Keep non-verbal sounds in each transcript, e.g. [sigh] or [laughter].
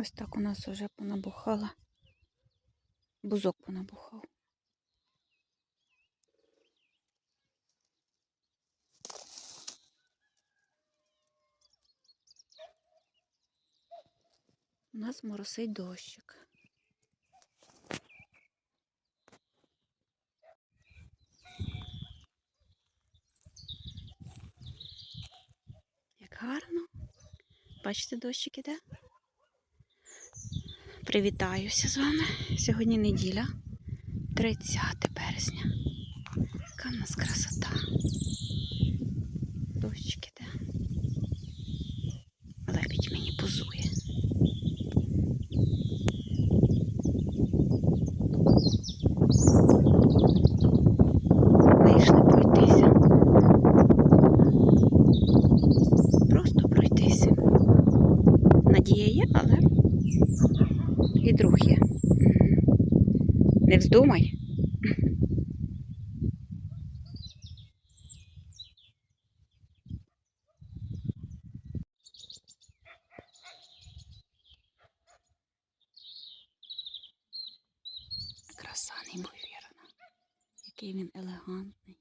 Ось так у нас вже понабухала. Бузок понабухав. У нас моросить дощик. Як гарно. Бачите, дощик іде? Привітаюся з вами. Сьогодні неділя, 30 березня. Яка в нас красота. Дощик іде. Лебідь мені позує. Вийшли пройтися. Просто пройтися. Надія є, але і друг є. Мгм. Не вздумай. Краса неймовірна. Який він елегантний.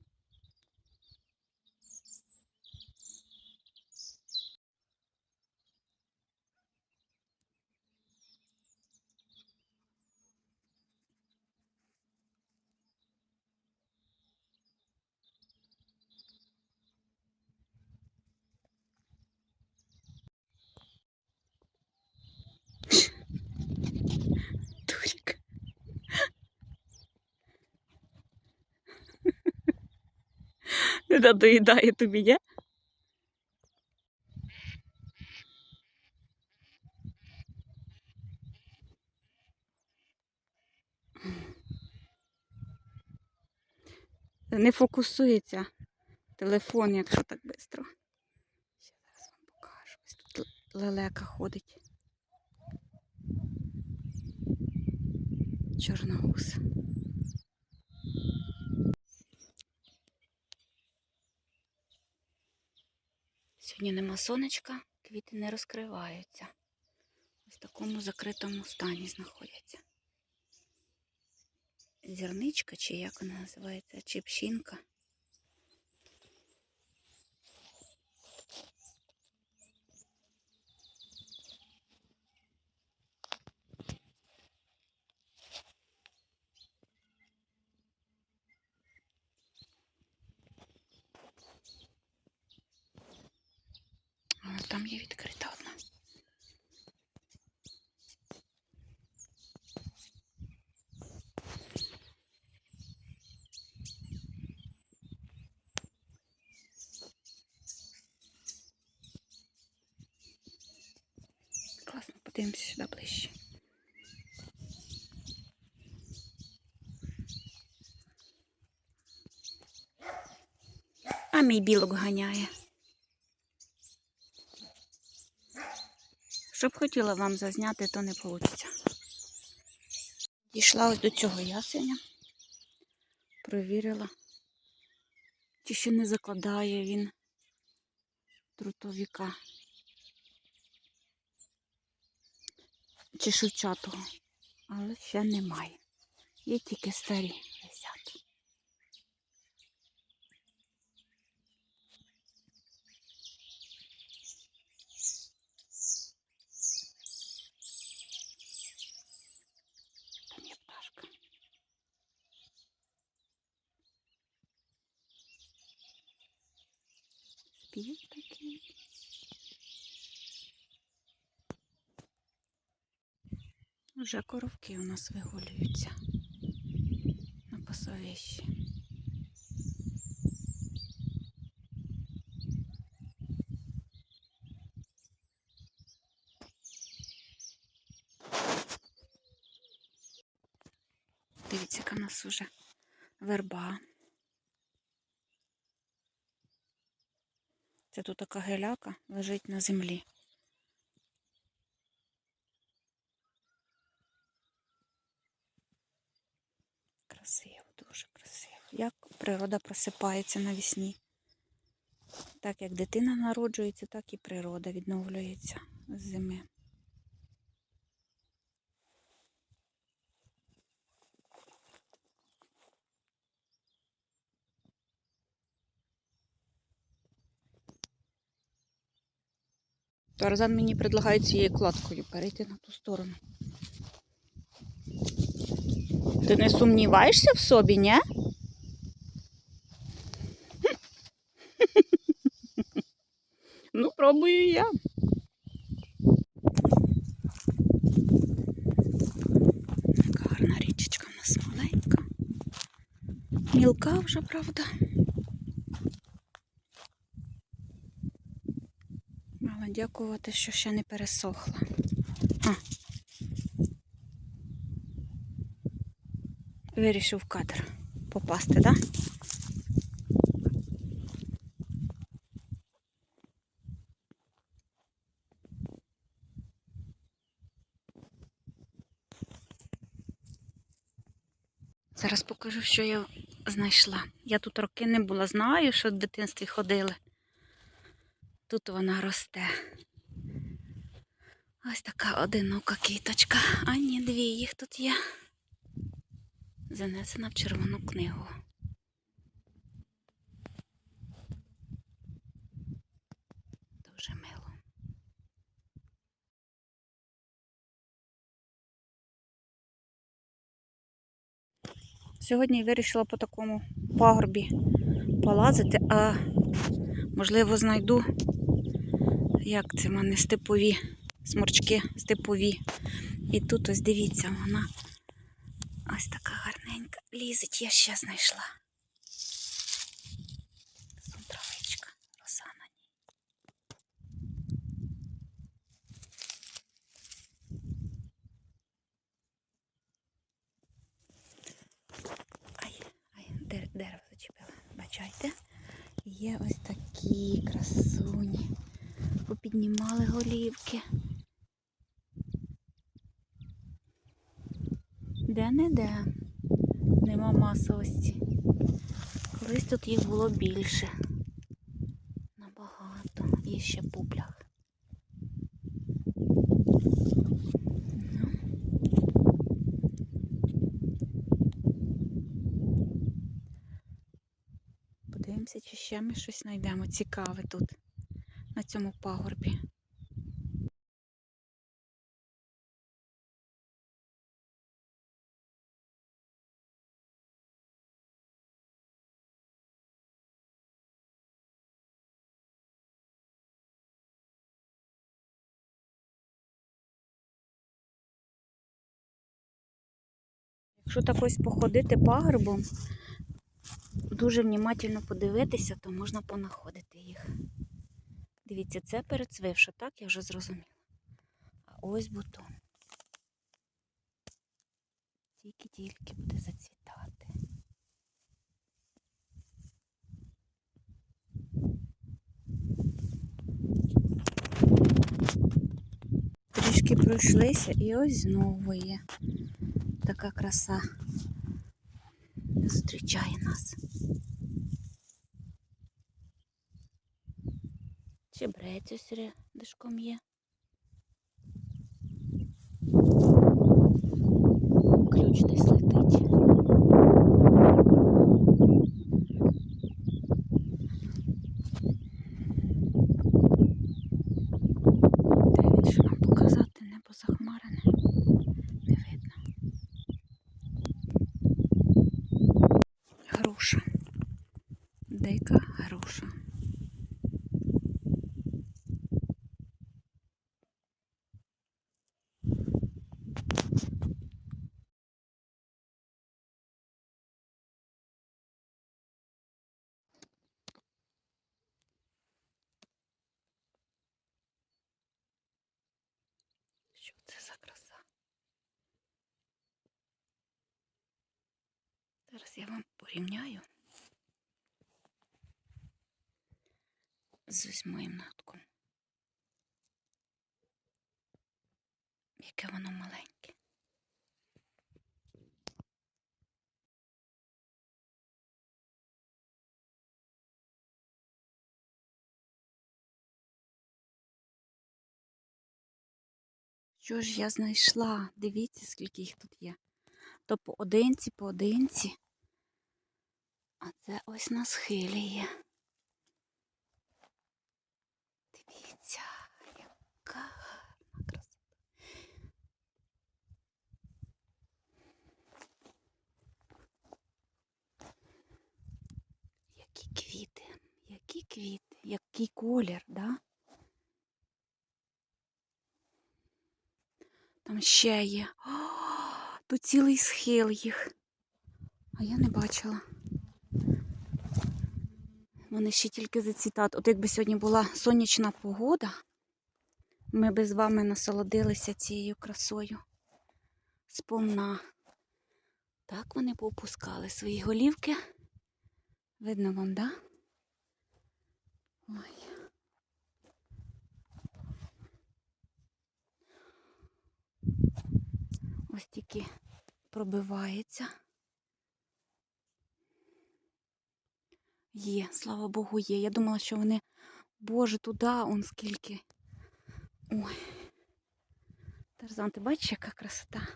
Не надоїдає тобі, є? Не фокусується телефон, якщо так швидко. Ще зараз вам покажу. Ось тут лелека ходить. Чорногуз. Сьогодні нема сонечка, квіти не розкриваються. В такому закритому стані знаходяться. Зірничка, чи як вона називається, чи пщінка. А, там є відкрита одна. Класно, подивимося сюди ближче. А мій білок ганяє. Що б хотіла вам зазняти, то не вийде. Дійшла ось до цього ясеня. Провірила. Чи ще не закладає він трутовіка. Чи шевчатого. Але ще немає. Є тільки старі висять. Там є пташка такий. Вже коровки у нас вигулюються на пасовищі. Дивіться, яка в нас уже верба. Це тут така геляка лежить на землі. природа просипається навісні. Так як дитина народжується, так і природа відновлюється з зими. Тарзан мені предлагає цією кладкою перейти на ту сторону. Ти не сумніваєшся в собі, ні? Ну, пробую я. Гарна річечка в нас маленька. Мілка вже, правда. Але дякувати, що ще не пересохла. А. Вирішив в кадр попасти, так? Да? Зараз покажу, що я знайшла. Я тут роки не була, знаю, що в дитинстві ходили. Тут вона росте. Ось така одинока квіточка. А ні, дві їх тут є. Занесена в червону книгу. Дуже мило. Сьогодні вирішила по такому пагорбі полазити, а можливо знайду, як це в мене степові сморчки степові. І тут ось дивіться, вона ось така гарненька. Лізить, я ще знайшла. Є ось такі красуні. Попіднімали голівки. Де не де. Нема масовості. Колись тут їх було більше. Набагато. Є ще публях. Ну. Подивимося, чи ще ми щось знайдемо цікаве тут, на цьому пагорбі. Якщо так ось походити пагорбом, дуже внимательно подивитися, то можна понаходити їх. Дивіться, це перецвивши, так? Я вже зрозуміла. А ось бутон. Тільки-тільки буде зацвітати. Трішки пройшлися і ось знову є така краса зустрічає нас. Чебрець ось рядишком є. Ключ десь летить. Ще вам показати небо захмарене? Не видно. Груша. Дика груша. Що це за краса? Зараз я вам порівняю з моїм натком. Яке воно маленьке. Що ж я знайшла? Дивіться, скільки їх тут є. То поодинці, поодинці. А це ось на схилі є. Дивіться, яка гарна красота. Які квіти, які квіти, який колір, да? Там ще є. О, тут цілий схил їх, а я не бачила. Вони ще тільки зацвітають. От якби сьогодні була сонячна погода, ми би з вами насолодилися цією красою. Сповна. Так вони поопускали свої голівки. Видно вам, да? Ой. Ось тільки пробивається. Є, слава Богу, є. Я думала, що вони, Боже, туди он скільки. Ой. Тарзан, ти бачиш, яка красота?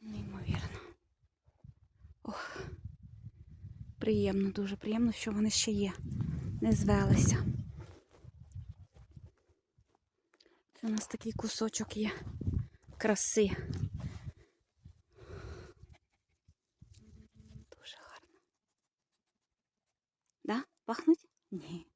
Неймовірно. Ох. Приємно, дуже приємно, що вони ще є. Не звелися. Це у нас такий кусочок є краси. Дуже гарно. Да? Пахнуть? Ні.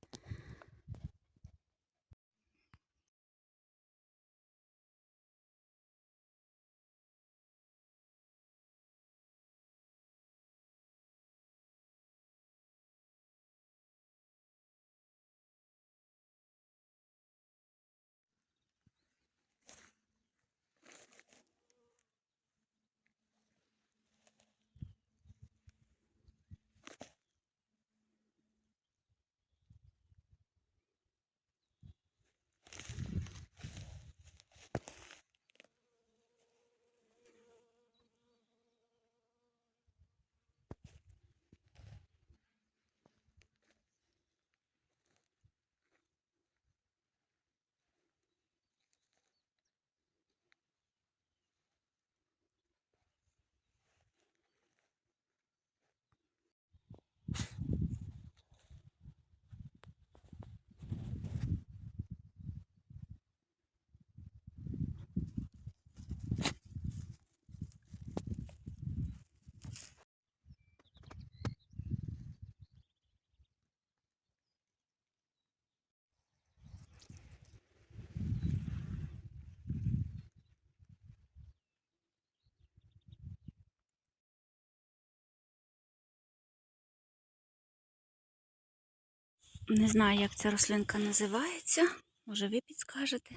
Не знаю, як ця рослинка називається. Може, ви підскажете.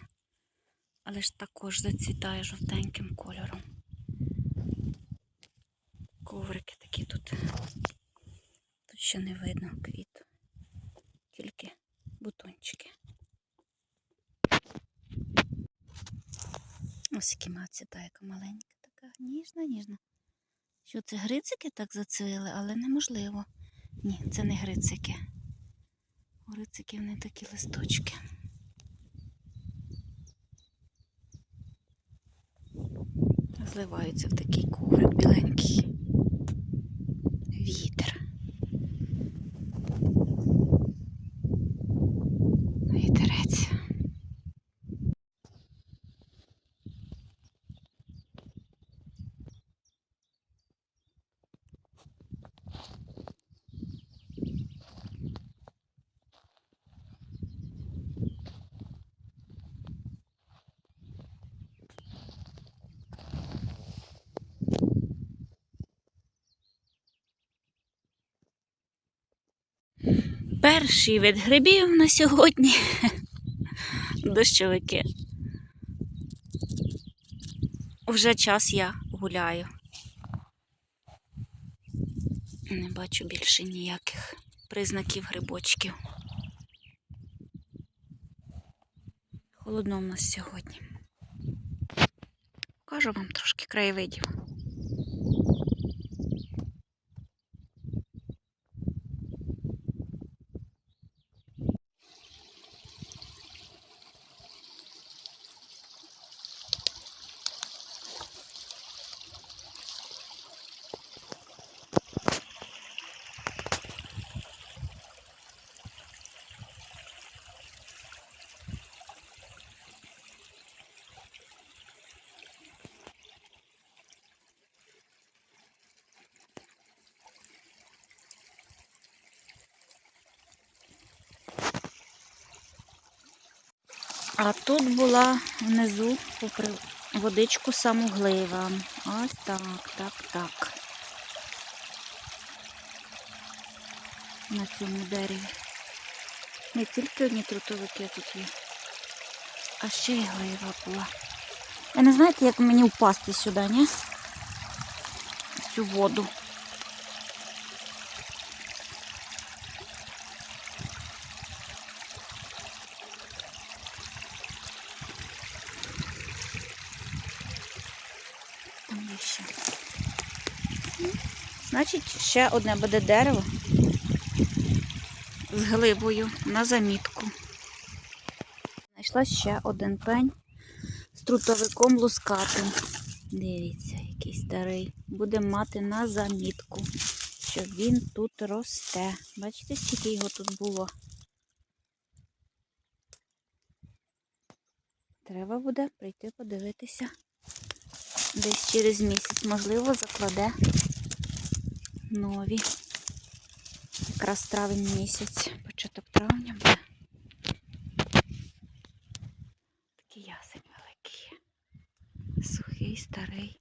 Але ж також зацвітає жовтеньким кольором. Коврики такі тут. Тут ще не видно квіт. Тільки бутончики. Ось які мацвіта, яка маленька, така ніжна, ніжна. Що це грицики так зацвіли, але неможливо. Ні, це не грицики. У рициків не такі листочки. Зливаються в такий коврик біленький. Перший вид грибів на сьогодні. [laughs] Дощовики. Вже час я гуляю. Не бачу більше ніяких признаків грибочків. Холодно в нас сьогодні. Кажу вам трошки краєвидів. А тут була внизу попри водичку самоглива. Ось так, так, так. На цьому дереві. Не тільки одні трутовики тут є, а ще й глива була. Ви не знаєте, як мені впасти сюди, ні? Цю воду. Там є ще. Значить, ще одне буде дерево з гливою на замітку. Знайшла ще один пень з трутовиком лускатим. Дивіться, який старий. Будемо мати на замітку, що він тут росте. Бачите, скільки його тут було. Треба буде прийти подивитися. Десь через місяць, можливо, закладе нові. Якраз травень місяць, початок травня буде. Такий ясень великий. Сухий, старий.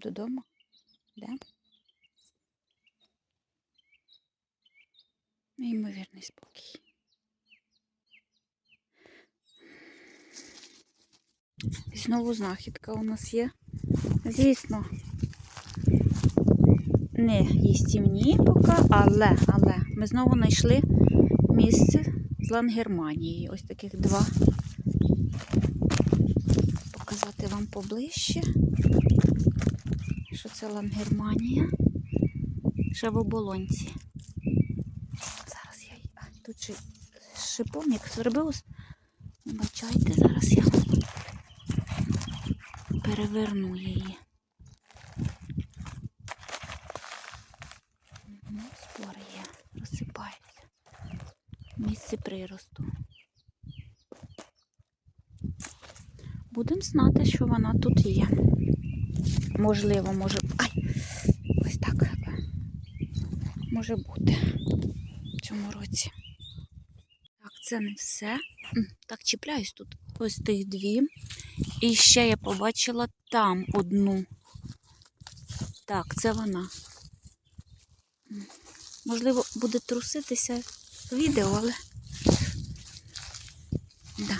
Додому. Йдемо. Неймовірний спокій. І знову знахідка у нас є. Звісно, не їстівні поки, але, але ми знову знайшли місце з Лангерманії. Ось таких два. Показати вам поближче що це Лангерманія. Ще в оболонці. Зараз я тут ще шипом, як зробилось. Вибачайте, зараз я переверну її. Спори є, розсипаються. Місце приросту. Будемо знати, що вона тут є. Можливо, може. Ай! Ось так. Може бути в цьому році. Так, це не все. Так, чіпляюсь тут. Ось тих дві. І ще я побачила там одну. Так, це вона. Можливо, буде труситися відео, але. Да.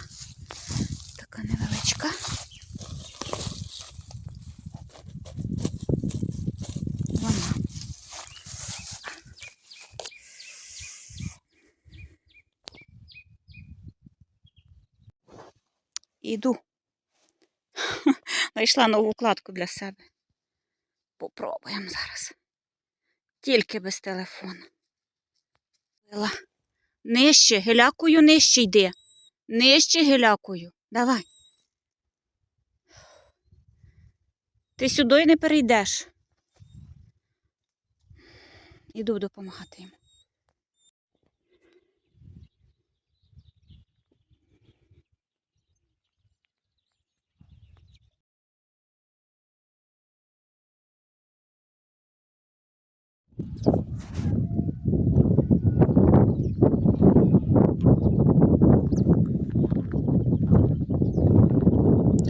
Така невеличка. Вона. Іду. [laughs] Знайшла нову вкладку для себе. Попробуємо зараз. Тільки без телефону. Нижче, гелякою нижче йди. Нижче гелякою. Давай. Ти сюди не перейдеш. Іду допомагати йому.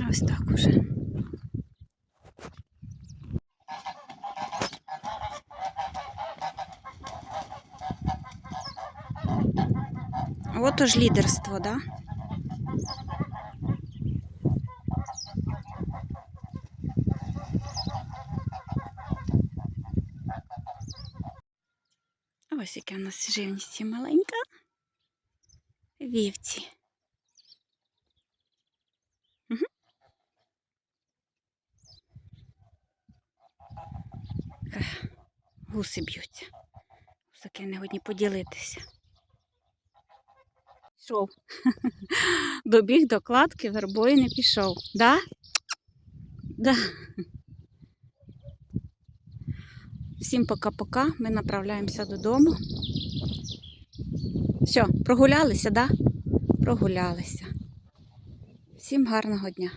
Ось так уже. Вот уж лидерство, да? Ось яка у нас живність маленька. Вівці. Ех, Гуси б'ються. Гусаки не годні поділитися. Пішов. [laughs] Добіг до кладки, вербою не пішов. Да? Да. Всім пока-пока. Ми направляємося додому. Все, прогулялися, да? Прогулялися. Всім гарного дня.